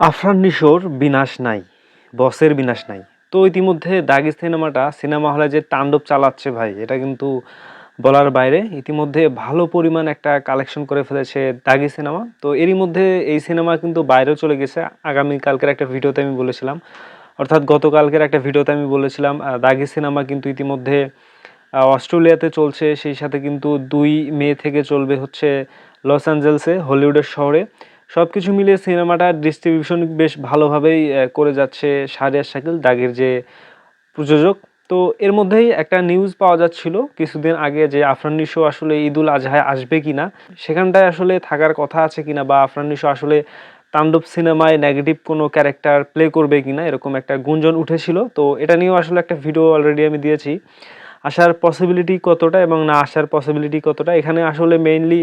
আফরান নিশোর বিনাশ নাই, বসের বিনাশ নাই। তো ইতিমধ্যে দাগি সিনেমাটা, সিনেমা হলে যে তাণ্ডব চালাচ্ছে ভাই, এটা কিন্তু বলার বাইরে। ইতিমধ্যে ভালো পরিমাণ একটা কালেকশন করে ফেলেছে দাগি সিনেমা। তো এরই মধ্যে এই সিনেমা কিন্তু বাইরেও চলে গেছে। আগামী কালকের একটা ভিডিওতে আমি বলেছিলাম। অর্থাৎ গতকালকের একটা ভিডিওতে আমি বলেছিলাম দাগি সিনেমা কিন্তু ইতিমধ্যে অস্ট্রেলিয়াতে চলছে। সেই সাথে কিন্তু দুই মে থেকে চলবে হচ্ছে লস অ্যাঞ্জেলসে, হলিউডের শহরে। সব কিছু মিলিয়ে সিনেমাটা ডিস্ট্রিবিউশন বেশ ভালোভাবেই করে যাচ্ছে শাহরিয়ার শাকিল, দাগের যে প্রযোজক। তো এর মধ্যেই একটা নিউজ পাওয়া যাচ্ছিল কিছুদিন আগে যে আফরান নিশো আসলে ঈদুল আজহায় আসবে কিনা। সেখানটায় আসলে থাকার কথা আছে কিনা বা আফরান নিশো আসলে তাণ্ডব সিনেমায় নেগেটিভ কোনো ক্যারেক্টার প্লে করবে কিনা, এরকম একটা গুঞ্জন উঠেছিল। তো এটা নিয়েও আসলে একটা ভিডিও অলরেডি আমি দিয়েছি। পসিবিলিটি কতটা এবং না আসার পসিবিলিটি কতটা? এখানে আসলে মেইনলি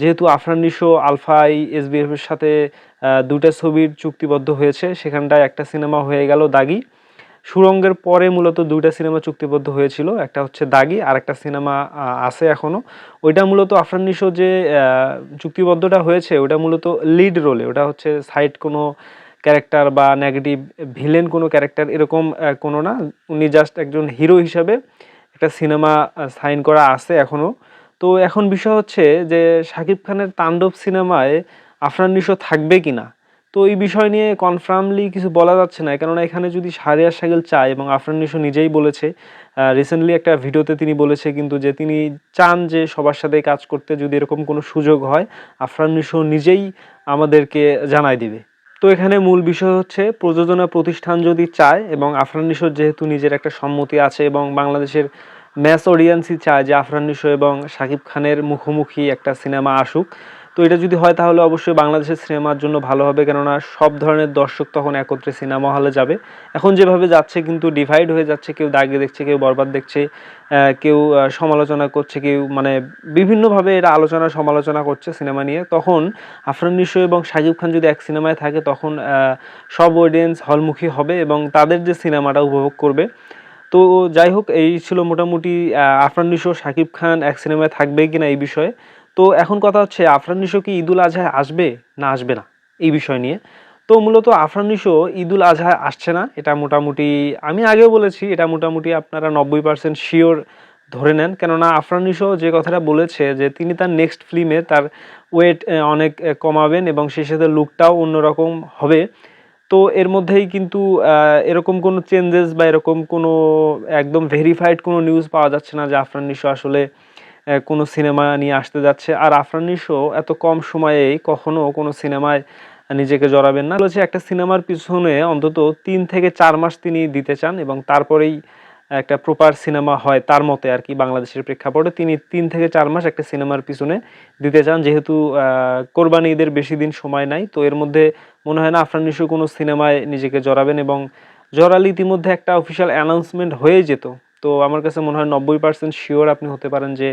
যেহেতু আফরান নিশো আলফাই এসবিএফ এর সাথে দুইটা ছবির চুক্তিবদ্ধ হয়েছে, সেখানটায় একটা সিনেমা হয়ে গেল দাগি। সুরঙ্গের পরে মূলত দুইটা সিনেমা চুক্তিবদ্ধ হয়েছিল, একটা হচ্ছে দাগি আর একটা সিনেমা আছে এখনও ওইটা মূলত আফরান নিশো যে চুক্তিবদ্ধটা হয়েছে ওটা মূলত লিড রোলে ওটা হচ্ছে সাইড কোনো ক্যারেক্টার বা নেগেটিভ ভিলেন কোনো ক্যারেক্টার এরকম কোনো না। উনি জাস্ট একজন হিরো হিসাবে একটা সিনেমা সাইন করা আছে এখনও। তো এখন বিষয় হচ্ছে যে, শাকিব খানের তাণ্ডব সিনেমায় আফরান নিশো থাকবে কিনা? তো এই বিষয় নিয়ে কনফার্মলি কিছু বলা যাচ্ছে না, কেননা এখানে যদি শাহরিয়ার শাকিল চায় এবং আফরান নিশো নিজেই বলেছে রিসেন্টলি একটা ভিডিওতে তিনি বলেছে কিন্তু যে, তিনি চান যে সবার সাথে কাজ করতে যদি এরকম কোনো সুযোগ হয়, আফরান নিশো নিজেই আমাদেরকে জানাই দিবে। তো এখানে মূল বিষয় হচ্ছে প্রযোজনা প্রতিষ্ঠান যদি চায় এবং আফরান নিশোর যেহেতু নিজের একটা সম্মতি আছে এবং বাংলাদেশের ম্যাস অডিয়েন্সই চায় যে আফরান নিশো এবং শাকিব খানের মুখোমুখি একটা সিনেমা আসুক তো এটা যদি হয় তাহলে অবশ্যই বাংলাদেশের সিনেমার জন্য ভালো হবে, কেননা সব ধরনের দর্শক তখন একত্রে সিনেমা হলে যাবে। এখন যেভাবে যাচ্ছে কিন্তু ডিভাইড হয়ে যাচ্ছে, কেউ দাগে দেখছে, কেউ বরবাদ দেখছে কেউ সমালোচনা করছে, কেউ মানে বিভিন্নভাবে এরা আলোচনা সমালোচনা করছে সিনেমা নিয়ে। তখন আফরান নিশো এবং শাকিব খান যদি এক সিনেমায় থাকে, তখন সব অডিয়েন্স হলমুখী হবে এবং তাদের যে সিনেমাটা উপভোগ করবে। তো যাই হোক, এই ছিল মোটামুটি আফরান নিশো, শাকিব খান এক সিনেমায় থাকবে কিনা এই বিষয়ে। তো এখন কথা হচ্ছে, আফরান নিশো কি ঈদুল আজহায় আসবে না আসবে না? এই বিষয় নিয়ে। তো মূলত আফরান নিশো ঈদুল আজহায় আসছে না, এটা মোটামুটি আমি আগেও বলেছি, এটা মোটামুটি আপনারা নব্বই পার্সেন্ট শিওর ধরে নেন। কেননা আফরান নিশো যে কথাটা বলেছে যে, তিনি তার নেক্সট ফিল্মে তার ওয়েট অনেক কমাবেন এবং সেই সাথে লুকটাও অন্যরকম হবে। তো এর মধ্যেই কিন্তু এরকম কোনো চেঞ্জেস বা এরকম কোনো একদম ভেরিফাইড কোনো নিউজ পাওয়া যাচ্ছে না যে আফরান নিশো আসলে কোনো সিনেমা নিয়ে আসতে যাচ্ছে। আর আফরান নিশো এত কম সময়েই কখনো কোনো সিনেমায় নিজেকে জড়াবেন না। বলেছে একটা সিনেমার পিছনে অন্তত তিন থেকে চার মাস তিনি দিতে চান এবং তারপরেই একটা প্রপার সিনেমা হয় তার মতে আর কি বাংলাদেশের প্রেক্ষাপটে। তিনি তিন থেকে চার মাস একটা সিনেমার পিছনে দিতে চান। যেহেতু কোরবানি ঈদের বেশি দিন সময় নাই, তো এর মধ্যে মনে হয় না আফরান নিশো কোনো সিনেমায় নিজেকে জড়াবেন এবং জড়ালে ইতিমধ্যে একটা অফিসিয়াল অ্যানাউন্সমেন্ট হয়ে যেত। তো আমার কাছে মনে হয় নব্বই পার্সেন্ট শিওর আপনি হতে পারেন যে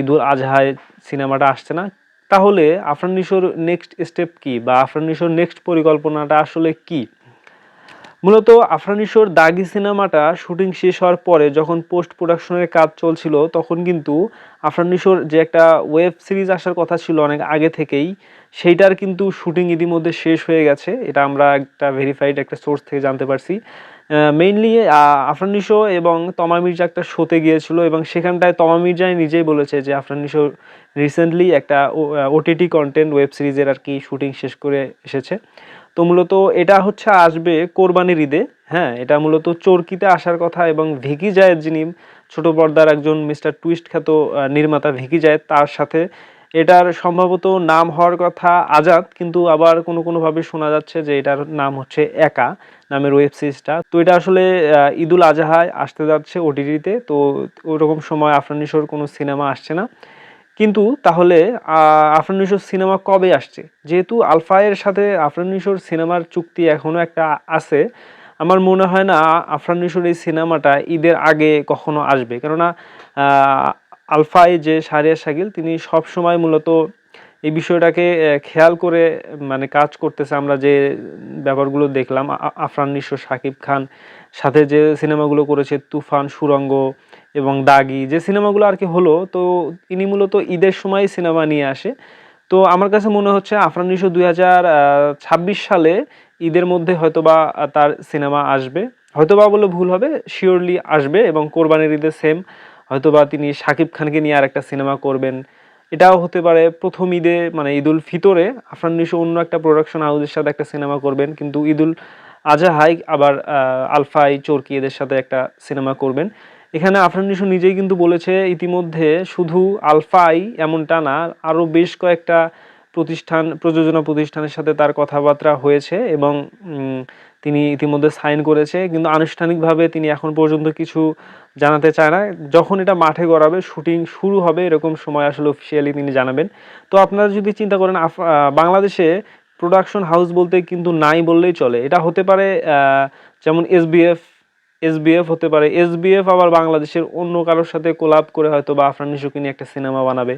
ঈদুল আজহায় সিনেমাটা আসছে না। তাহলে আফরান নিশোর নেক্সট স্টেপ কি বা আফরান নিশোর নেক্সট পরিকল্পনাটা আসলে কি? মূলত আফরানিশোর দাগি সিনেমাটা শুটিং শেষ হওয়ার পরে যখন পোস্ট প্রোডাকশনের কাজ চলছিল, তখন কিন্তু আফরানিশোর যে একটা ওয়েব সিরিজ আসার কথা ছিল অনেক আগে থেকেই, সেইটার কিন্তু শুটিং ইতিমধ্যে শেষ হয়ে গেছে। এটা আমরা একটা ভেরিফাইড একটা সোর্স থেকে জানতে পারছি। মেইনলি আফরান নিশো এবং তমা মির্জা একটা শোতে গিয়েছিল এবং সেখানটায় তমা মির্জাই নিজেই বলেছে যে আফরান নিশো রিসেন্টলি একটা ওটিটি কন্টেন্ট ওয়েব সিরিজের আর কি শুটিং শেষ করে এসেছে। তো মূলত এটা হচ্ছে আসবে কোরবানির ঈদে হ্যাঁ এটা মূলত চরকিতে আসার কথা এবং ভিকি জায়েদ যিনি ছোট পর্দার একজন মিস্টার টুইস্ট খ্যাত নির্মাতা ভিকি জায়েদ, তার সাথে এটার সম্ভবত নাম হওয়ার কথা আজাদ কিন্তু আবার কোনো কোনোভাবে শোনা যাচ্ছে যে এটার নাম হচ্ছে একা নামের ওয়েব সিরিজটা তো এটা আসলে ঈদুল আজহায় আসতে যাচ্ছে ওটিটিতে তো ওরকম সময় আফরানিশোর কোনো সিনেমা আসছে না। কিন্তু তাহলে আহ, আফরান নিশোর সিনেমা কবে আসছে? যেহেতু আলফায়ের সাথে আফরান নিশোর সিনেমার চুক্তি এখনও একটা আছে আমার মনে হয় না আফরান নিশোর এই সিনেমাটা ঈদের আগে কখনো আসবে। কেননা আলফাই যে শাহরিয়ার শাকিল, তিনি সব সময় মূলত এই বিষয়টাকে খেয়াল করে মানে কাজ করতেছে আমরা যে ব্যাপারগুলো দেখলাম। আফরান নিশো শাকিব খান সাথে যে সিনেমাগুলো করেছে, তুফান, সুরঙ্গ এবং দাগি, যে সিনেমাগুলো আর কি হলো, তো ইনি মূলত ঈদের সময় সিনেমা নিয়ে আসে। তো আমার কাছে মনে হচ্ছে আফরান নিশো দুই হাজার ছাব্বিশ সালে ঈদের মধ্যে হয়তোবা তার সিনেমা আসবে। হয়তোবা বলে ভুল হবে, শিওরলি আসবে এবং কোরবানির ঈদে সেম হয়তোবা তিনি শাকিব খানকে নিয়ে আর একটা সিনেমা করবেন। এটাও হতে পারে প্রথম ঈদে মানে ঈদুল ফিতরে আফরান নিশো অন্য একটা প্রোডাকশন হাউসের সাথে একটা সিনেমা করবেন, কিন্তু ঈদুল আজাহাই আবার আলফাই চরকি এদের সাথে একটা সিনেমা করবেন। এখানে আফরান নিশো নিজেই কিন্তু বলেছে, ইতিমধ্যে শুধু আলফাই এমনটা না, আরও বেশ কয়েকটা প্রতিষ্ঠান, প্রযোজনা প্রতিষ্ঠানের সাথে তার কথাবার্তা হয়েছে এবং তিনি ইতিমধ্যে সাইন করেছে, কিন্তু আনুষ্ঠানিকভাবে তিনি এখন পর্যন্ত কিছু জানাতে চায় না। যখন এটা মাঠে গড়াবে, শুটিং শুরু হবে এরকম সময় আসলে অফিসিয়ালি তিনি জানাবেন। তো আপনারা যদি চিন্তা করেন বাংলাদেশে প্রোডাকশন হাউস বলতে কিন্তু নাই বললেই চলে। এটা হতে পারে যেমন এস বি এসবিএফ এসবিএফ হতে পারে। এসবিএফ আবার বাংলাদেশের অন্য কারোর সাথে কোলাপ করে হয়তো বা আফরান নিশোকে নিয়ে একটা সিনেমা বানাবে।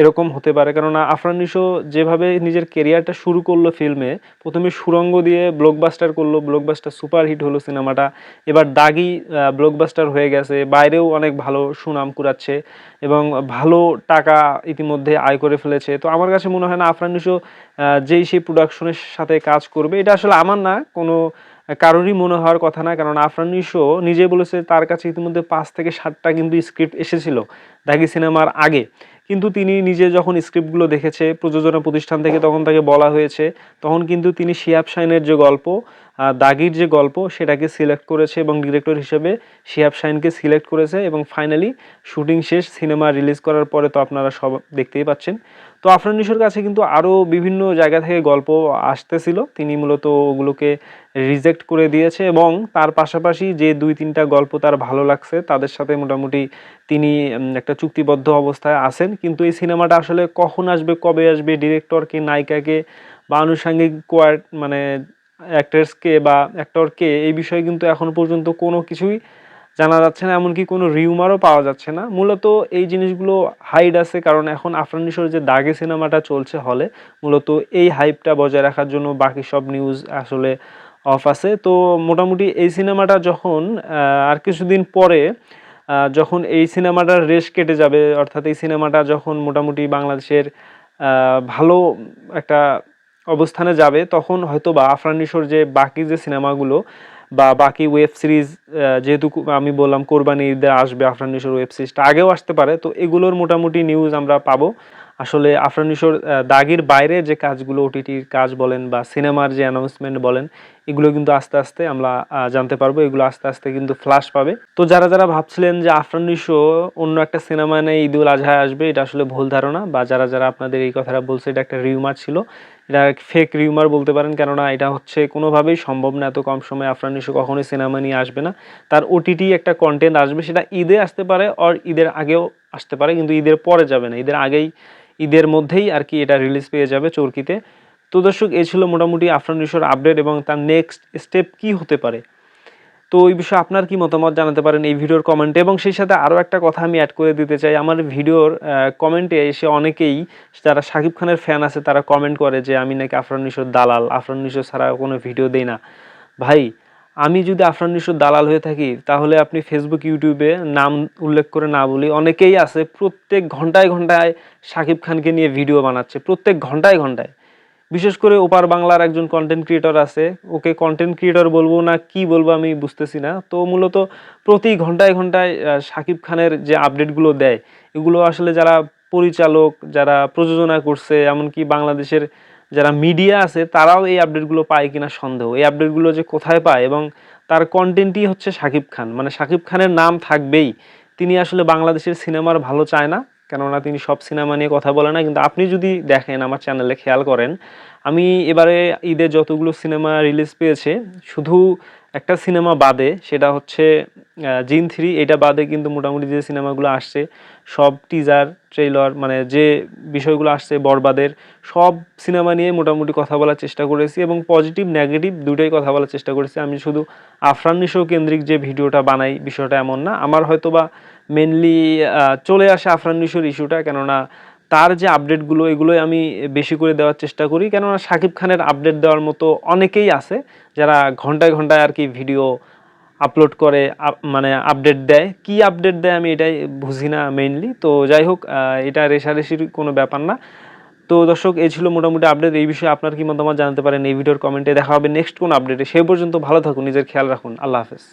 এরকম হতে পারে। কেননা আফরান নিশো যেভাবে নিজের কেরিয়ারটা শুরু করল ফিল্মে প্রথমে সুরঙ্গ দিয়ে ব্লকবাস্টার করল ব্লকবাস্টার সুপার হিট হলো সিনেমাটা। এবার দাগি ব্লকবাস্টার হয়ে গেছে। বাইরেও অনেক ভালো সুনাম কুড়াচ্ছে এবং ভালো টাকা ইতিমধ্যে আয় করে ফেলেছে। তো আমার কাছে মনে হয় না আফরান নিশো যেই সেই প্রোডাকশনের সাথে কাজ করবে, এটা আসলে আমার না। কোনো কারোরই মনে হওয়ার কথা না, কারণ আফরান নিশো নিজে বলেছে তার কাছে ইতিমধ্যে পাঁচ থেকে সাতটা কিন্তু স্ক্রিপ্ট এসেছিল দাগি সিনেমার আগে। কিন্তু তিনি নিজে যখন স্ক্রিপ্টগুলো দেখেছে, প্রযোজনা প্রতিষ্ঠান থেকে তখন তাকে বলা হয়েছে, তখন কিন্তু তিনি শিয়াব শাইনের যে গল্প দাগির যে গল্প, সেটাকে সিলেক্ট করেছে এবং ডিরেক্টর হিসেবে শিয়াব শাইনকে সিলেক্ট করেছে এবং ফাইনালি শুটিং শেষ, সিনেমা রিলিজ করার পরে তো আপনারা সব দেখতেই পাচ্ছেন। তো আফরান নিশোর কাছে কিন্তু আরও বিভিন্ন জায়গা থেকে গল্প আসতেছিল। তিনি মূলত ওগুলোকে রিজেক্ট করে দিয়েছে এবং তার পাশাপাশি যে দুই তিনটা গল্প তার ভালো লাগছে, তাদের সাথে মোটামুটি তিনি একটা চুক্তিবদ্ধ অবস্থায় আছেন। কিন্তু এই সিনেমাটা আসলে কখন আসবে, কবে আসবে ডিরেক্টরকে নায়িকাকে বা আনুষাঙ্গিক কোয়ার মানে অ্যাক্টার্সকে বা অ্যাক্টরকে এই বিষয়ে কিন্তু এখন পর্যন্ত কোনো কিছুই জানা যাচ্ছে না, এমনকি কোনো রিউমারও পাওয়া যাচ্ছে না। মূলত এই জিনিসগুলো হাইড আছে, কারণ এখন আফরান নিশোর যে দাগে সিনেমাটা চলছে হলে মূলত এই হাইপটা বজায় রাখার জন্য বাকি সব নিউজ আসলে অফ আছে। তো মোটামুটি এই সিনেমাটা যখন আর কিছুদিন পরে যখন এই সিনেমাটার রেশ কেটে যাবে, অর্থাৎ এই সিনেমাটা যখন মোটামুটি বাংলাদেশের ভালো একটা অবস্থানে যাবে, তখন হয়তো বা আফরান নিশোর যে বাকি যে সিনেমাগুলো বা বাকি ওয়েব সিরিজ যেহেতু আমি বললাম কোরবানি ঈদে আসবে আফরান নিশোর ওয়েব সিরিজটা আগেও আসতে পারে। তো এগুলোর মোটামুটি নিউজ আমরা পাবো। আসলে আফরান নিশোর দাগির বাইরে যে কাজগুলো ওটিটির কাজ বলেন বা সিনেমার যে অ্যানাউন্সমেন্ট বলেন এগুলো কিন্তু আস্তে আস্তে আমরা জানতে পারব, এগুলো আস্তে আস্তে কিন্তু ফ্লাশ পাবে। তো যারা যারা ভাবছিলেন যে আফরান নিশো অন্য একটা সিনেমা নেই ঈদুল আজহায় আসবে, এটা আসলে ভুল ধারণা, বা যারা যারা আপনাদের এই কথাটা বলছে, এটা একটা রিউমার ছিল, এটা ফেক রিউমার বলতে পারেন, কেননা এটা হচ্ছে কোনোভাবেই সম্ভব না, এত কম সময়ে আফরান নিশো কখনোই সিনেমা নিয়ে আসবে না। তার ওটিটি একটা কন্টেন্ট আসবে, সেটা ঈদে আসতে পারে আর ঈদের আগেও আসতে পারে, কিন্তু ঈদের পরে যাবে না, ঈদের আগেই, ঈদের মধ্যেই আর কি এটা রিলিজ পেয়ে যাবে চরকিতে। তো দর্শক এই ছিল মোটামুটি আফরান নিশোর আপডেট এবং তার নেক্সট স্টেপ কি হতে পারে? তো এই বিষয়ে আপনার কি মতামত জানাতে পারেন এই ভিডিওর কমেন্টে এবং সেই সাথে আরও একটা কথা আমি অ্যাড করে দিতে চাই। আমার ভিডিওর কমেন্টে এসে অনেকেই, যারা শাকিব খানের ফ্যান আছে, তারা কমেন্ট করে যে, আমি নাকি আফরান নিশোর দালাল আফরান নিশো ছাড়া কোনো ভিডিও দেই না। ভাই, আমি যদি আফরান নিশোর দালাল হয়ে থাকি, তাহলে আপনি ফেসবুক ইউটিউবে নাম উল্লেখ করে না বলি, অনেকেই আছে, প্রত্যেক ঘন্টায় ঘন্টায় শাকিব খানকে নিয়ে ভিডিও বানাচ্ছে, প্রত্যেক ঘন্টায় ঘন্টায়। বিশেষ করে ওপার বাংলার একজন কন্টেন্ট ক্রিয়েটর আছে। ওকে কন্টেন্ট ক্রিয়েটর বলব না কি বলব আমি বুঝতেছি না। তো মূলত প্রতি ঘন্টায় ঘন্টায় শাকিব খানের যে আপডেটগুলো দেয়, এগুলো আসলে যারা পরিচালক, যারা প্রযোজনা করছে, এমনকি বাংলাদেশের যারা মিডিয়া আছে, তারাও এই আপডেটগুলো পায় কিনা সন্দেহ। এই আপডেটগুলো যে কোথায় পায় এবং তার কন্টেন্টই হচ্ছে শাকিব খান। মানে শাকিব খানের নাম থাকবেই। তিনি আসলে বাংলাদেশের সিনেমার ভালো চায় না। কেননা তিনি সব সিনেমা নিয়ে কথা বলে না, কিন্তু আপনি যদি দেখেন, আমার চ্যানেলে খেয়াল করেন, আমি এবারে ঈদে যতগুলো সিনেমা রিলিজ পেয়েছে, শুধু একটা সিনেমা বাদে, সেটা হচ্ছে জিন থ্রি, এটা বাদে কিন্তু মোটামুটি যে সিনেমাগুলো আসছে, সব টিজার ট্রেইলার মানে যে বিষয়গুলো আসছে বরবাদের, সব সিনেমা নিয়ে মোটামুটি কথা বলার চেষ্টা করেছি এবং পজিটিভ নেগেটিভ দুটোই কথা বলার চেষ্টা করেছি। আমি শুধু আফরান নিশো কেন্দ্রিক যে ভিডিওটা বানাই, বিষয়টা এমন না, আমার হয়তো বা মেনলি চলে আসে আফরান নিশোর ইস্যুটা, কেননা তার যে আপডেটগুলো, এগুলোই আমি বেশি করে দেওয়ার চেষ্টা করি। কেননা শাকিব খানের আপডেট দেওয়ার মতো অনেকেই আছে যারা ঘন্টায় ঘন্টায় আর কি ভিডিও আপলোড করে মানে আপডেট দেয়। কি আপডেট দেয় আমি এটাই বুঝি না মেইনলি তো যাই হোক এটা রেশারেশির কোনো ব্যাপার না। তো দর্শক, এই ছিল মোটামুটি আপডেট। এই বিষয়ে আপনার কি মতামত জানাতে পারেন, এই ভিডিওর কমেন্টে দেখা হবে নেক্সট কোন আপডেটে সেই পর্যন্ত ভালো থাকুন, নিজের খেয়াল রাখুন। আল্লাহ হাফেজ।